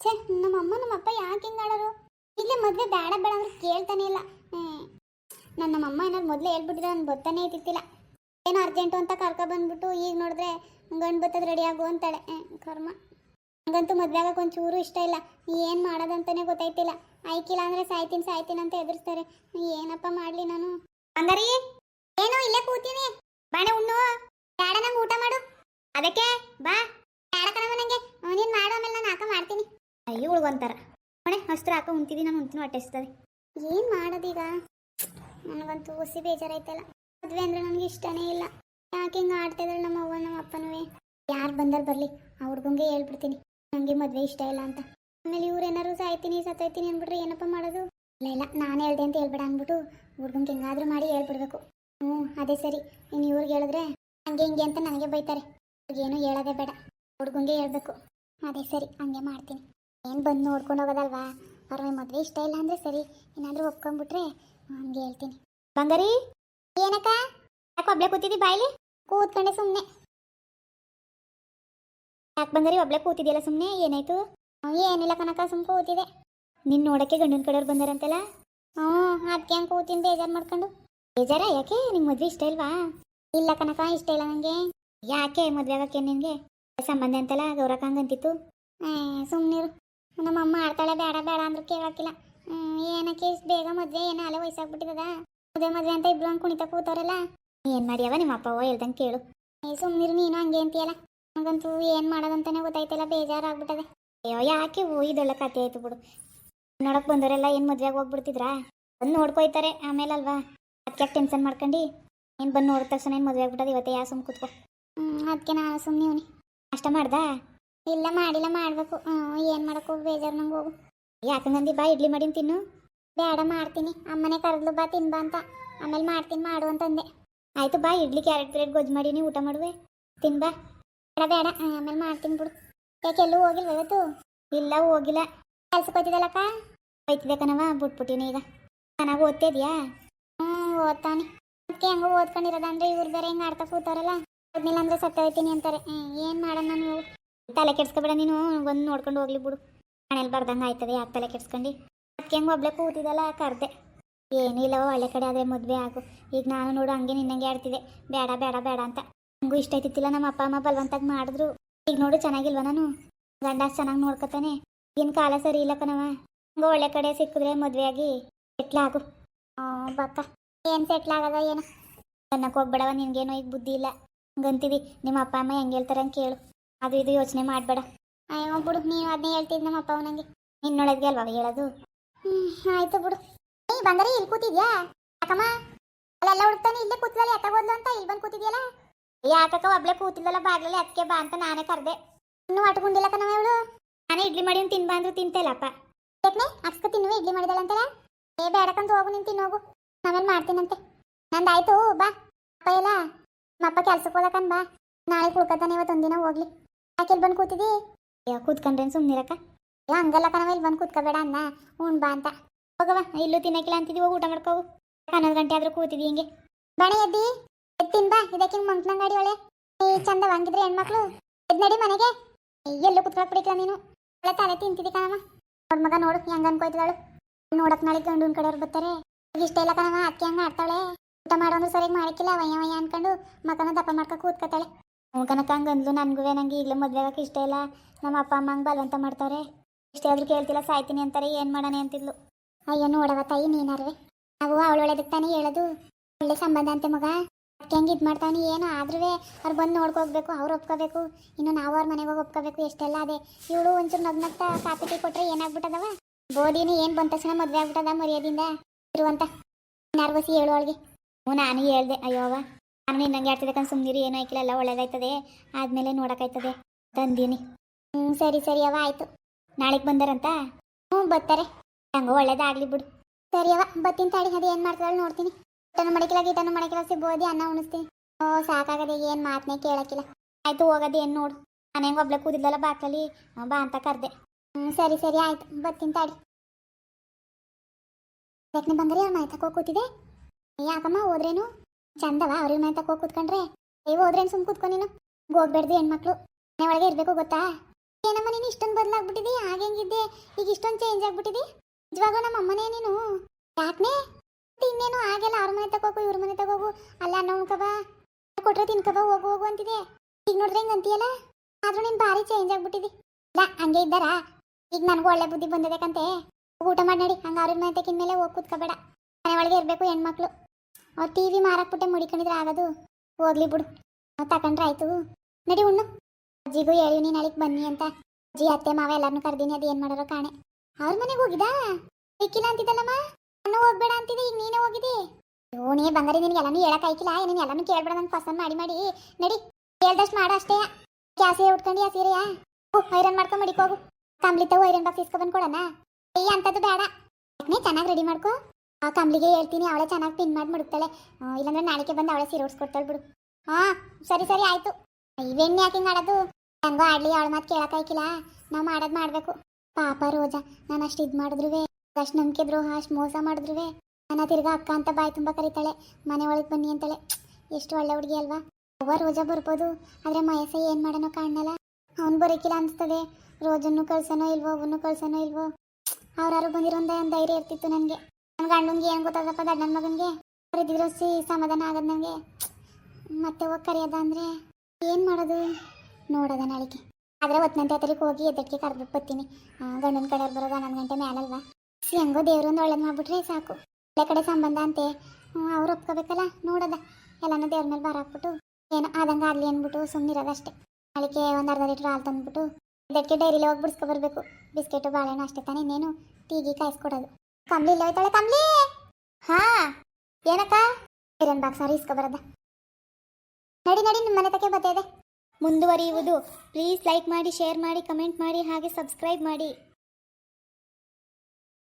ಛೇ ನಮ್ಮಮ್ಮ ನಮ್ಮಪ್ಪ ಯಾಕೆ ಹಿಂಗೆ ಇಲ್ಲೇ ಮದುವೆ ಬೇಡ ಬೇಡ ಅಂದ್ರೆ ಕೇಳ್ತಾನೆ ಇಲ್ಲ. ನನ್ನ ನಮ್ಮಮ್ಮ ಏನಾದ್ರು ಮೊದಲೇ ಹೇಳ್ಬಿಟ್ಟಿದ್ರೆ ನಾನು ಗೊತ್ತಾನೇ ಇದ್ದಿತ್ತಿಲ್ಲ ಏನೋ ಅರ್ಜೆಂಟು ಅಂತ ಕರ್ಕೊ ಬಂದ್ಬಿಟ್ಟು ಈಗ ನೋಡಿದ್ರೆ ಗಂಡು ಬತ್ತದ ರೆಡಿ ಆಗು ಅಂತಾಳೆ. ಕರ್ಮ. ನನಗಂತೂ ಮದುವೆ ಆಗಕ್ಕೆ ಒಂಚೂರು ಇಷ್ಟ ಇಲ್ಲ. ಏನು ಮಾಡೋದಂತಾನೆ ಗೊತ್ತಾಯ್ತಿಲ್ಲ. ಆಯ್ಕಿಲ್ಲ ಅಂದ್ರೆ ಸಾಯ್ತೀನಿ ಸಾಯ್ತೀನಿ ಅಂತ ಎದುರಿಸ್ತಾರೆ. ಏನಪ್ಪ ಮಾಡಲಿ ನಾನು? ಅಂದರಿ, ಏನು ಇಲ್ಲೇ ಕೂತೀನಿ. ಬಾಣೆ ಉಣ್ಣು. ಬೇಡ ನಂಗೆ ಊಟ ಮಾಡು. ಅದಕ್ಕೆ ಬಾ. ಬೇಡ ಕಣವ ನಂಗೆ ನೀನು ಮಾಡೋ, ಆಮೇಲೆ ನಾನು ಹಾಕ ಮಾಡ್ತೀನಿ. ಅಯ್ಯೋ ಉಳ್ಗೊಂತಾರ ಮನೆ ಅಸ್ತ್ರ ಹಾಕ ಉಂತಿದಿ ನಾನು ಉಂತಿನೂ ಅಟ್ಟಿಸ್ತದೆ ಏನು ಮಾಡೋದೀಗ ನನಗಂತೂ ಹುಸಿ ಬೇಜಾರಾಯ್ತಲ್ಲ. ಮದುವೆ ಅಂದ್ರೆ ನನಗೆ ಇಷ್ಟನೇ ಇಲ್ಲ. ಯಾಕೆ ಹಿಂಗೆ ಆಡ್ತಿದ್ದಾಳೆ ನಮ್ಮ ಅವ್ವ, ನಮ್ಮ ಅಪ್ಪನವೇ? ಯಾರು ಬಂದಾರ ಬರಲಿ, ಆ ಹುಡ್ಗಂಗೆ ಹೇಳ್ಬಿಡ್ತೀನಿ. ನನಗೆ ಮದುವೆ ಇಷ್ಟ ಇಲ್ಲ ಅಂತ. ಆಮೇಲೆ ಇವ್ರು ಏನಾರು ಸಾಯ್ತೀನಿ, ಸತ್ತೋಯ್ತೀನಿ ಅಂದ್ಬಿಟ್ರೆ ಏನಪ್ಪ ಮಾಡೋದು? ಇಲ್ಲ ಇಲ್ಲ, ನಾನು ಹೇಳ್ದೆ ಅಂತ ಹೇಳ್ಬೇಡ ಅಂದ್ಬಿಟ್ಟು ಹುಡ್ಗಂಗೆ ಹೆಂಗಾದ್ರೂ ಮಾಡಿ ಹೇಳ್ಬಿಡ್ಬೇಕು. ಹ್ಞೂ, ಅದೇ ಸರಿ. ಇನ್ನು ಇವ್ರಿಗೆ ಹೇಳಿದ್ರೆ ಹಂಗೆ ಹಿಂಗೆ ಅಂತ ನನಗೆ ಬೈತಾರೆ. ಏನು ಹೇಳೋದೇ ಬೇಡ. ಹುಡ್ಗಂಗೆ ಹೇಳ್ಬೇಕು. ಅದೇ ಸರಿ, ಹಂಗೆ ಮಾಡ್ತೀನಿ. ಏನು ಬಂದು ನೋಡ್ಕೊಂಡು ಹೋಗೋದಲ್ವಾ? ಅವ್ರ ಮದುವೆ ಇಷ್ಟ ಇಲ್ಲ ಅಂದರೆ ಸರಿ ಏನಾದರೂ ಒಪ್ಕೊಂಡ್ಬಿಟ್ರೆ ಹಂಗೆ ಹೇಳ್ತೀನಿ. ಬಂಗಾರಿ? ಏನಕ್ಕ? ಯಾಕೆ ಒಬ್ಳೆ ಕೂತಿದ್ದಿ ಬಾಯ್ಲಿ ಕೂತ್ಕೊಂಡೆ ಸುಮ್ಮನೆ ಯಾಕೆ ಬಂಗಾರಿ ಒಬ್ಳೆ ಕೂತಿದ್ಯಲ್ಲ ಸುಮ್ಮನೆ ಏನಾಯ್ತು? ಏನಿಲ್ಲ ಕನಕ ಸುಮ್ಮನೆ ಕೂತಿದೆ ನಿನ್ನ ನೋಡಕ್ಕೆ ಗಂಡನ ಕಡೆಯವ್ರು ಬಂದಾರಂತಲ್ಲ? ಹ್ಞೂ ಅದಕ್ಕೆ ಹಂಗೆ ಕೂತೀನಿ ಬೇಜಾರು ಮಾಡ್ಕೊಂಡು. ಬೇಜಾರ? ಯಾಕೆ? ನಿಮ್ಗೆ ಮದುವೆ ಇಷ್ಟ ಇಲ್ವಾ? ಇಲ್ಲ ಕನಕ ಇಷ್ಟ ಇಲ್ಲ ನನಗೆ ಯಾಕೆ ಮದ್ವೆ ಆಗಕ್ಕೆ ನಿನಗೆ? ಸಂಬಂಧ ಅಂತಲ್ಲ ಗೌರಕ್ಕ ಹಂಗಂತಿತ್ತು. ಸುಮ್ಮನಿರು ನಮ್ಮ ಅಮ್ಮ ಆಡ್ತಾಳೆ ಬೇಡ ಬೇಡ ಅಂದ್ರೂ ಕೇಳಕ್ಕಿಲ್ಲ. ಹ್ಮ್, ಏನಕ್ಕೆ ಇಷ್ಟು ಬೇಗ ಮದ್ವೆ? ಏನೋ ಅಲೆ ವಯಸ್ಸಾಗ್ಬಿಟ್ಟಿದ ಮದುವೆ ಮದ್ವೆ ಅಂತ ಇಬ್ರು ಹಂಗೆ ಕುಣಿತ ಕೂತಾರಲ್ಲ ಏನು ಮಾಡ್ಯಾವ ನಿಮ್ಮ ಅಪ್ಪ ಅವ್ವ ಹೇಳ್ದಂಗೆ ಕೇಳು. ಏ ಸುಮ್ಮನಿರು ನೀನು ಹಂಗೆ ಅಂತೀಯಲ್ಲ? ನನಗಂತೂ ಏನು ಮಾಡೋದಂತಾನೆ ಬೇಜಾರು ಬೇಜಾರಾಗ್ಬಿಟ್ಟದೆ. ಅಯ್ಯೋ ಯಾಕೆ ಓ ಇದೆಲ್ಲ ಕತೆ ಆಯ್ತು ಬಿಡು. ನೋಡಕ್ ಬಂದವರೆಲ್ಲ ಏನು ಮದ್ವೆಗೆ ಹೋಗ್ಬಿಡ್ತಿದ್ರಾ? ಬಂದು ನೋಡ್ಕೊಯ್ತಾರೆ ಆಮೇಲೆ ಅಲ್ವಾ ಅದಕ್ಕೆ ಟೆನ್ಷನ್ ಮಾಡ್ಕೊಂಡು? ಏನು ಬಂದು ನೋಡಿದ ತಕ್ಷಣ ಏನು ಮದುವೆ ಆಗ್ಬಿಟ್ಟದ ಇವತ್ತೇ ಯಾ ಸುಮ್ ಕೂತ್ಕೋ. ಹ್ಮ್ ಅದಕ್ಕೆ ನಾ ಸುಮ್ಮನೆ ಇವನಿ. ಅಷ್ಟ ಮಾಡ್ದಾ? ಇಲ್ಲ ಮಾಡಿಲ್ಲ, ಮಾಡಬೇಕು. ಏನು ಮಾಡಕ್ಕೆ ಬೇಜಾರು ನಂಗೆ ಹೋಗು. ಯಾಕಂಗಂದಿ ಬಾ ಇಡ್ಲಿ ಮಾಡಿನ ತಿನ್ನು. ಬೇಡ, ಮಾಡ್ತೀನಿ. ಅಮ್ಮನೆ ಕರೆದ್ಲು, ಬಾ ತಿನ್ಬಾ ಅಂತ. ಆಮೇಲೆ ಮಾಡ್ತೀನಿ, ಮಾಡು ಅಂತಂದೆ. ಆಯ್ತು, ಬಾ ಇಡ್ಲಿ, ಕ್ಯಾರೆಟ್ ಪ್ಲೇಟ್ ಗೊಜ್ಜು ಮಾಡೀನಿ ಊಟ ಮಾಡುವೆ. ತಿನ್ಬಾ ಬೇಡ ಬೇಡ. ಆಮೇಲೆ ಮಾಡ್ತೀನಿ ಬಿಡು. ಯಾಕೆ, ಎಲ್ಲೂ ಹೋಗಿಲ್ವ ಇವತ್ತು? ಇಲ್ಲ, ಹೋಗಿಲ್ಲ. ಕೆಲ್ಸಕ್ಕೆ ಹೋಯ್ತಿದ್ದಲ್ಲಕ್ಕ ಹೋಯ್ತಿದ್ದೆ ಕಣವ ಬಿಟ್ಬಿಟ್ಟಿನಿ ಈಗ. ಚೆನ್ನಾಗಿ ಓದ್ತಿದ್ಯಾ? ಹ್ಞೂ, ಓದ್ತಾನೆ. ಅದಕ್ಕೆ ಹೆಂಗೋ ಓದ್ಕೊಂಡಿರೋದಂದ್ರೆ ಇವ್ರು ಬೇರೆ ಹೆಂಗೆ ಆಡ್ತಾ ಕೂತಾರಲ್ಲ ಓದ್ನಿಲ್ಲ ಅಂದ್ರೆ ಸತ್ತ ಹೋಯ್ತೀನಿ ಅಂತಾರೆ ಏನು ಮಾಡೋಣ ನಾನು ತಲೆ ಕೆಡ್ಸ್ಕೊಬೇಡ ನೀನು. ಒಂದು ನೋಡ್ಕೊಂಡು ಹೋಗ್ಲಿ ಬಿಡು. ಮನೇಲಿ ಬರ್ದಂಗೆ ಆಯ್ತದೆ ಯಾಕೆ ತಲೆ ಕೆಡ್ಸ್ಕೊಂಡು? ಅದಕ್ಕೆ ಹೆಂಗೆ ಒಬ್ಳೆ ಕೂತಿದ್ದಲ್ಲ ಕರ್ದೆ. ಏನೂ ಒಳ್ಳೆ ಕಡೆ ಆದರೆ ಮದುವೆ ಆಗು. ಈಗ ನಾನು ನೋಡು, ಹಂಗೆ ನಿನ್ನಂಗೆ ಆಡ್ತಿದ್ದೆ. ಬೇಡ ಬೇಡ ಬೇಡ ಅಂತ. ನನಗೂ ಇಷ್ಟ ಆಯ್ತಿತ್ತಿಲ್ಲ ನಮ್ಮ ಅಪ್ಪ, ಅಮ್ಮ ಬಲವಂತಾಗಿ ಮಾಡಿದ್ರು. ಈಗ ನೋಡು, ಚೆನ್ನಾಗಿಲ್ವ ನಾನು? ಗಂಡ ಚೆನ್ನಾಗಿ ನೋಡ್ಕೊತಾನೆ. ಏನು ಕಾಲ ಸರಿ ಇಲ್ಲ ಕಣವ ಹಂಗೆ ಒಳ್ಳೆ ಕಡೆ ಸಿಕ್ಕಿದ್ರೆ ಮದುವೆಯಾಗಿ ಆಗಿ ಹ್ಞೂ ಬಕ್ಕ ಏನು ಸೆಟ್ಲ್ ಆಗದ ಏನು. ಅನ್ನಕ್ಕೆ ಹೋಗ್ಬೇಡವ ನಿನಗೇನೋ ಈಗ ಬುದ್ಧಿ ಇಲ್ಲ. ಹಂಗಂತೀವಿ. ನಿಮ್ಮ ಅಪ್ಪ, ಅಮ್ಮ ಹೆಂಗೆ ಹೇಳ್ತಾರೆ ಅಂತ ಕೇಳು. ಅದು ಇದು ಯೋಚನೆ ಮಾಡಬೇಡ. ಅಯ್ಯೋ, ಬಿಡು ನೀವು ಅದನ್ನೇ ಹೇಳ್ತಿದ್ ನಮ್ಮ ಅಪ್ಪ ಅವನಂಗೆ. ನಿನ್ನೊಳಗೆ ಅಲ್ವಾ ಹೇಳೋದು? ಹ್ಞೂ ಆಯ್ತು ಬಿಡು. ಏ, ಬಂದರೆ ಇಲ್ಲಿ ಕೂತಿದ್ಯಾ? ಯಾಕಮ್ಮ? ಅಲ್ಲೆಲ್ಲ ಹುಡುಕ್ತಾನೆ ಇಲ್ಲೇ ಕೂತ್ಲಲ್ಲ ಯಾಕೆ ಹೋದ್ಲು ಅಂತ? ಇಲ್ಲಿ ಬಂದು ಕೂತಿದ್ಯಲ್ಲ? ಯಾಕಕ್ಕ, ಒಬ್ಳೆ ಕೂತಿದ್ದಲ್ಲ ಬಾಗ್ಲಲ್ಲಿ ಅದಕ್ಕೆ ಬಾ ಅಂತ ನಾನೇ ಕರೆದೆ. ಇನ್ನೂ ಅಟ್ಕೊಂಡಿಲ್ಲ ಕಣವ ಇವಳು. ನಾನೇ ಇಡ್ಲಿ ಮಾಡಿ ತಿನ್ಬಾ ಅಂದ್ರು ತಿಂತೇಲಪ್ಪ. ಯಾಕೆ ಅಕ್ಸ್ಕ ತಿನ್ನುವೆ, ಇಡ್ಲಿ ಮಾಡಿದಾಳಂತಲ್ಲ ಏ ಬೇಡಕ್ಕಂತ ಹೋಗು, ನೀನು ತಿನ್ನೋಗು. ನಾವೇನು ಮಾಡ್ತೀನಂತೆ. ನಂದಾಯ್ತು, ಬಾ. ಅಪ್ಪ ಇಲ್ಲ ನಮ್ಮಪ್ಪ ಕೆಲ್ಸಕ್ಕೆ ಹೋಗಕ್ಕನ್ ಬಾ. ನಾಳೆ ಕುಳ್ಕತಾನೆ ಇವತ್ತು ಒಂದಿನ ಹೋಗ್ಲಿ. ಯಾಕೆ ಬಂದು ಕೂತಿದಿ? ಕೂತ್ಕೊಂಡ್ರೇನು ಸುಮ್ಮನಿರಕ್ಕ ಯಾ ಹಂಗಲ್ಲ ಕಣವ ಇಲ್ಲಿ ಬಂದು ಕೂತ್ಕೋಬೇಡ ಅನ್ನ. ಹ್ಞೂ ಬಾ ಅಂತ. ಹೋಗವ ಇಲ್ಲೂ ತಿನ್ನಕಿಲ್ಲ ಅಂತಿದ್ವಿ, ಹೋಗಿ ಊಟ ಮಾಡ್ಕೋವು ಹನ್ನೊಂದು ಗಂಟೆ ಆದ್ರೂ ಕೂತಿದ್ವಿ ಹಿಂಗೆ? ಬಣೆ ಎದ್ದಿ? ಎತ್ತಿನ ತಿನ್ ಬಾ, ಇದಕ್ಕೆ ಹಿಂಗೆ ಮಂಕ್ನಂಗಾಡಿ ಒಳೆ ಏ, ಚಂದ ಹಂಗಿದ್ರೆ ಹೆಣ್ಮಕ್ಳು. ಎದ್ ನಡಿ ಮನೆಗೆ. ಎಲ್ಲೂ ಕುತ್ಕೊಳಕ್ ಬಿಡಿಕ್ಲ ನೀನು. ಒಳ್ಳೆ ತಲೆ ತಿಂತಿದ್ದಿ ಕಣಮ್ಮ ನೋಡ್ ಮಗ ನೋಡು, ಹೆಂಗ ಅನ್ಕೋತಿದಾಳು ನೋಡಕ್ ನಾಳೆ ಗಂಡನ ಕಡೆಯವ್ರು ಬರ್ತಾರೆ. ಇಷ್ಟ ಇಲ್ಲ ಕಣಮ್ಮ ಅಕ್ಕಿ ಹಂಗ ಆಡ್ತಾಳೆ. ಊಟ ಮಾಡೋನು ಸರಿಯಾಗಿ ಮಾಡಿಕ್ಕಿಲ್ಲ ವಯ್ಯ ವಯ್ಯ ಅನ್ಕೊಂಡು ಮಕನ ದಪ್ಪ ಮಾಡ್ಕೊ ಕೂತ್ಕೊತಾಳೆ. ಕನಕ ಹಂಗಂದ್ಲು ನನಗೂ ನಂಗೆ ಈಗಲೇ ಮದುವೆ ಆಗಕ್ಕೆ ಇಷ್ಟ ಇಲ್ಲ. ನಮ್ಮ ಅಪ್ಪ, ಅಮ್ಮ ಹಂಗೆ ಬಲವಂತ ಮಾಡ್ತಾರೆ. ಇಷ್ಟೇ ಆದ್ರೂ ಕೇಳ್ತಿಲ್ಲ, ಸಾಯ್ತೀನಿ ಅಂತಾರೆ, ಏನು ಮಾಡೋಣ ಅಂತಿದ್ಲು. ಅಯ್ಯೋ ನೋಡವ ತಾಯಿ ನೀನಾರ್ವೆ. ನಾವು ಅವಳೊಳದಕ್ಕೆ ತಾನೇ ಹೇಳೋದು. ಒಳ್ಳೆ ಸಂಬಂಧ ಅಂತೆ ಮಗ. ಅದಕ್ಕೆ ಹೆಂಗೆ ಇದು ಮಾಡ್ತಾನೆ ಏನು ಆದ್ರೂ ಅವ್ರು ಬಂದು ನೋಡ್ಕೋಬೇಕು ಅವ್ರು ಒಪ್ಕೋಬೇಕು. ಇನ್ನು ನಾವು ಅವ್ರ ಮನೆಗೆ ಹೋಗಿ ಒಪ್ಕೋಬೇಕು ಎಷ್ಟೆಲ್ಲ ಅದೇ. ಇವಳು ಒಂಚೂರು ನಗ್ನಗ್ತಾ ಕಾಪಿ ಟೀ ಕೊಟ್ರೆ ಏನಾಗ್ಬಿಟ್ಟದವ? ಬೋದಿನಿ, ಏನು ಬಂದ ತಕ್ಷಣ ಮದುವೆ ಆಗ್ಬಿಟ್ಟದ ಮರ್ಯಾದಿಂದ? ಇರುವಂತ, ನರ್ವಸಿ ಹೇಳು ಅವಳಿಗೆ. ನಾನು ಹೇಳ್ದೆ. ಅಯ್ಯೋವ ನಾನು ನಿನ್ನಂಗೆ ಆಡ್ತಿದ್ದಕ್ಕಂತ ಸುಮ್ಮನಿರಿ ಏನೂ ಆಯ್ಕಿಲ್ಲ, ಎಲ್ಲ ಒಳ್ಳೇದಾಯ್ತದೆ. ಆದ್ಮೇಲೆ ನೋಡೋಕ್ಕಾಯ್ತದೆ. ತಂದೀನಿ. ಹ್ಞೂ ಸರಿ ಸರಿ ಅವ ಆಯಿತು. ನಾಳೆಗೆ ಬಂದಾರಂತ? ಹ್ಞೂ ಬರ್ತಾರೆ. ಹಂಗೋ ಒಳ್ಳೇದಾಗ್ಲಿ ಬಿಡು. ಸರಿ ಅವ ಬತ್ತೀನಿ ತಾಡಿ ಅದು ಏನು ಮಾಡ್ತಾಳೆ ನೋಡ್ತೀನಿ. ಊಟನೂ ಮಡಕಿಲ್ಲ ಗೀಟನೂ ಮಡಕಿಲ್ಲ ಸಿಗ್ಬೋದಿ ಅನ್ನ ಉಣಿಸ್ತೀನಿ. ಓ, ಸಾಕಾಗದೆ ಏನು ಮಾತನ್ನೇ ಕೇಳಕ್ಕಿಲ್ಲ. ಆಯ್ತು, ಹೋಗೋದು ಏನು ನೋಡು. ನಾನು ಹೆಂಗೆ ಒಬ್ಳೆ ಕೂದಿದ್ದಲ್ಲ ಬಾಕಲಿ ಬಾ ಅಂತ ಕರೆದೆ. ಹ್ಞೂ ಸರಿ ಸರಿ, ಆಯ್ತು. ಬರ್ತೀನಿ ತಾಡಿ ಯಾಕೆ ಬಂದರೆ, ಅವ್ರ ಮನೆ ತಕೋ ಕೂತಿದೆ ಯಾಕಮ್ಮ, ಹೋದ್ರೇನು? ಚಂದವ, ಅವ್ರ ಮನೆ ತಕೋ ಕೂತ್ಕೊಂಡ್ರೆ? ಏ ಹೋದ್ರೆ ಸುಮ್ ಕೂತ್ಕೊ ನೀನು? ಹೋಗ್ಬೇಡ್ದು ಹೆಣ್ಮಕ್ಳು. ಮನೆ ಒಳಗೆ ಇರಬೇಕು ಗೊತ್ತಾ? ಏನಮ್ಮ ನೀನು ಇಷ್ಟೊಂದು ಬದಲಾಗ್ಬಿಟ್ಟಿದಿ? ಹಾಗೆ ಹೆಂಗಿದ್ದೆ? ಈಗ ಇಷ್ಟೊಂದು ಚೇಂಜ್ ಆಗ್ಬಿಟ್ಟಿದಿ? ನಿಜವಾಗ್ಲೂ ನಮ್ಮ ಅಮ್ಮನೇ ನೀನು? ಯಾಕನೇ? ಇನ್ನೇನು ಹಾಗೆಲ್ಲ ಅವ್ರ ಮನೆ ತಗೋಗು ಇವ್ರ ಮನೆ ತಗೋಗು ಅಲ್ಲ ಉಣ್ಕಬ ಕೊಟ್ರೆ ತಿನ್ಕಬ ಹೋಗು ಹೋಗು ಅಂತಿದೆ ಈಗ ನೋಡಿದ್ರೆ ಹಿಂಗೆ ಅಂತೀಯಲ್ಲ? ಆದ್ರೂ ನೀನು ಭಾರಿ ಚೇಂಜ್ ಆಗ್ಬಿಟ್ಟಿದಿ. ಇಲ್ಲ, ಹಂಗೆ ಇದ್ದಾರ? ಈಗ ನನಗೂ ಒಳ್ಳೆ ಬುದ್ಧಿ ಬಂದದಕ್ಕಂತೆ ಊಟ ಮಾಡಿ ನಡಿ, ಹಂಗೆ ಅವ್ರ ಮನೆ ತಕ್ಕಿನ ಮೇಲೆ ಹೋಗಿ ಕೂತ್ಕೋಬೇಡ. ಮನೆ ಒಳಗೆ ಇರಬೇಕು ಹೆಣ್ಮಕ್ಳು. ಟಿ ವಿ ಮಾರಾಕ್ಬಿಟ್ಟೆ ಮುಡಿಕೊಂಡಿದ್ರೆ ಆಗೋದು. ಹೋಗ್ಲಿ ಬಿಡು. ತಕೊಂಡ್ರೆ ಆಯ್ತು. ನಡಿ ಉಣ್ಣು. ಅಜ್ಜಿಗೂ ಹೇಳಿ ನೀನು ನಾಳೆಗೆ ಬನ್ನಿ ಅಂತ. ಅಜ್ಜಿ, ಅತ್ತೆ, ಮಾವ ಎಲ್ಲರನ್ನೂ ಕರ್ದೀನಿ, ಅದು ಏನ್ ಮಾಡೋರೋ ಕಾಣೆ. ಅವ್ರ ಮನೆಗೆ ಹೋಗಿದಾ ಸಿಕ್ಕಿಲ್ಲ ಅಂತಿದ್ದಲ್ಲಮ್ಮ ನಾನು ಹೋಗ್ಬೇಡ ಅಂತಿದ್ದೆ, ಈಗ ನೀನೇ ಹೋಗಿದಿ ಅಯ್ಯೋ ನೀ ಬಂಗಾರಿ ನಿನಗೆ ಎಲ್ಲಾನು ಹೇಳಕ್ ಆಯ್ಕಿಲ್ಲ? ನೀನು ಎಲ್ಲಾನು ಕೇಳ್ಬೇಡ, ನಂಗೆ ಪಸಂದ್ ಮಾಡಿ ಮಾಡಿ. ನಡಿ. ಕೇಳ್ದಷ್ಟು ಮಾಡ ಅಷ್ಟೇ. ಕ್ಯಾಸೆ ಉಟ್ಕೊಂಡು ಆ ಸೀರೆಯಾ. ಐರನ್ ಮಾಡ್ಕೊಂಡ್ ಮಡಿಕೋಗು ಹೋಗು. ಕಂಬ್ಲಿ ತಗೋ ಐರನ್ ಬಾಕ್ಸ್ ಇಸ್ಕೊಬಂದು ಕೊಡೋಣ ಏ ಅಂತದ್ದು ಬೇಡ. ಚೆನ್ನಾಗಿ ರೆಡಿ ಮಾಡ್ಕೋ. ಆ ಕಂಬ್ಲಿಗೆ ಹೇಳ್ತೀನಿ, ಅವಳೆ ಚೆನ್ನಾಗಿ ಪಿನ್ ಮಾಡಿ ಮಡುಕ್ತಾಳೆ ಇಲ್ಲಾಂದ್ರೆ ನಾಳೆಗೆ ಬಂದು ಅವಳೆ ಸೀರೆ ಉಡ್ಸ್ಕೊಡ್ತಾಳೆ ಬಿಡು. ಹಾ ಸರಿ ಸರಿ, ಆಯ್ತು. ಇವೆಣ್ಣೆ ಯಾಕೆ ಆಡೋದು? ಹೆಂಗೋ ಆಡ್ಲಿ, ಅವಳ ಮಾತು ಕೇಳಕ್ಕಾಯ್ಕಿಲ್ಲ ನಾವು ಮಾಡೋದು ಮಾಡಬೇಕು. ಪಾಪ ರೋಜಾ, ನಾನು ಅಷ್ಟು ಇದು ಮಾಡಿದ್ರುವೆ. ಅಷ್ಟು ನಂಬಿಕೆ ದ್ರೋಹ, ಅಷ್ಟು ಮೋಸ ಮಾಡಿದ್ರುವೆ. ನನ್ನ ತಿರ್ಗಾ ಅಕ್ಕ ಅಂತ ಬಾಯಿ ತುಂಬ ಕರೀತಾಳೆ. ಮನೆ ಒಳಗೆ ಬನ್ನಿ ಅಂತಾಳೆ. ಎಷ್ಟು ಒಳ್ಳೆ ಹುಡುಗಿ ಅಲ್ವಾ? ಅವ್ವ ರೋಜಾ ಬರ್ಬೋದು. ಆದರೆ ಮಯಸ ಏನು ಮಾಡೋನೋ ಕಾಣಲ್ಲ ಅವ್ನು ಬರೋಕಿಲ್ಲ ಅನಿಸ್ತದೆ. ರೋಜನ್ನು ಕಳ್ಸೋನೋ ಇಲ್ವೋ ಅವನು ಕಳ್ಸೋನೋ ಇಲ್ವೋ? ಅವ್ರಾರು ಬಂದಿರೋ ಒಂದು ಧೈರ್ಯ ಇರ್ತಿತ್ತು ನನಗೆ. ನನ್ನ ಗಂಡಂಗೆ ಏನು ಗೊತ್ತದಪ್ಪ ಗಂಡನ ಮಗನಿಗೆ? ಕರೆದಿದ್ರು ಸಿ ಸಮಾಧಾನ ಆಗದ ನನಗೆ ಮತ್ತೆ ಹೋಗಿ ಕರೆಯೋದ ಅಂದರೆ ಏನು ಮಾಡೋದು? ನೋಡೋದ ನಾಳೆಗೆ. ಆದರೆ ಒತ್ತನಂತೆ ಹತ್ತಿರಕ್ಕೆ ಹೋಗಿ ಎದಕ್ಕೆ ಕರೆದ್ಬಿಟ್ಟು ಬರ್ತೀನಿ. ಗಂಡನ ಕಡೆಯವ್ರು ಬರೋದು ಹನ್ನೊಂದು ಗಂಟೆ ಮೇಲಲ್ವಾ ಸಿ ಹೆಂಗೋ ದೇವ್ರೊಂದು ಒಳ್ಳೇದು ಮಾಡಿಬಿಟ್ರೆ ಸಾಕು. ಒಳ್ಳೆ ಕಡೆ ಸಂಬಂಧ ಅಂತೆ. ಅವ್ರು ಒಪ್ಕೋಬೇಕಲ್ಲ, ನೋಡೋದ. ಎಲ್ಲನೂ ದೇವ್ರ ಮೇಲೆ ಬರ ಹಾಕ್ಬಿಟ್ಟು, ಏನೋ ಆದಂಗೆ ಆಗಲಿ ಅಂದ್ಬಿಟ್ಟು ಸುಮ್ಮನಿರೋದಷ್ಟೇ ನಾಳೆಗೆ ಒಂದು ಅರ್ಧ ಲೀಟ್ರ್ ಹಾಲು ತಂದ್ಬಿಟ್ಟು ಇದಕ್ಕೆ ಡೈರಿಲಿ ಹೋಗಿ ಬಿಡಿಸ್ಕೊಬರ್ಬೇಕು ಬಿಸ್ಕೆಟು, ಬಾಳೆಹಣ್ಣು ಅಷ್ಟೇ ತಾನೇ ಇನ್ನೇನು. ಟೀಗಿ ಕಾಯಿಸ್ಕೊಡೋದು. ಕಂಬ್ಲಿ ಇಲ್ಲ ಹೋಯ್ತಾಳೆ ಕಂಬ್ಲಿ ಹಾ, ಏನಕ್ಕ? ಐರನ್ ಬಾಕ್ಸ್ ಸಾರಿ ಬರದ. ನಡಿ ನಡಿ ನಿಮ್ಮ ಮನೆ ತಕ್ಕೆ ಬರ್ತಾ ಇದೆ. ಮುಂದುವರಿಯುವುದು. ಪ್ಲೀಸ್ ಲೈಕ್ ಮಾಡಿ ಶೇರ್ ಮಾಡಿ ಕಮೆಂಟ್ ಮಾಡಿ, ಹಾಗೆ ಸಬ್ಸ್ಕ್ರೈಬ್ ಮಾಡಿ.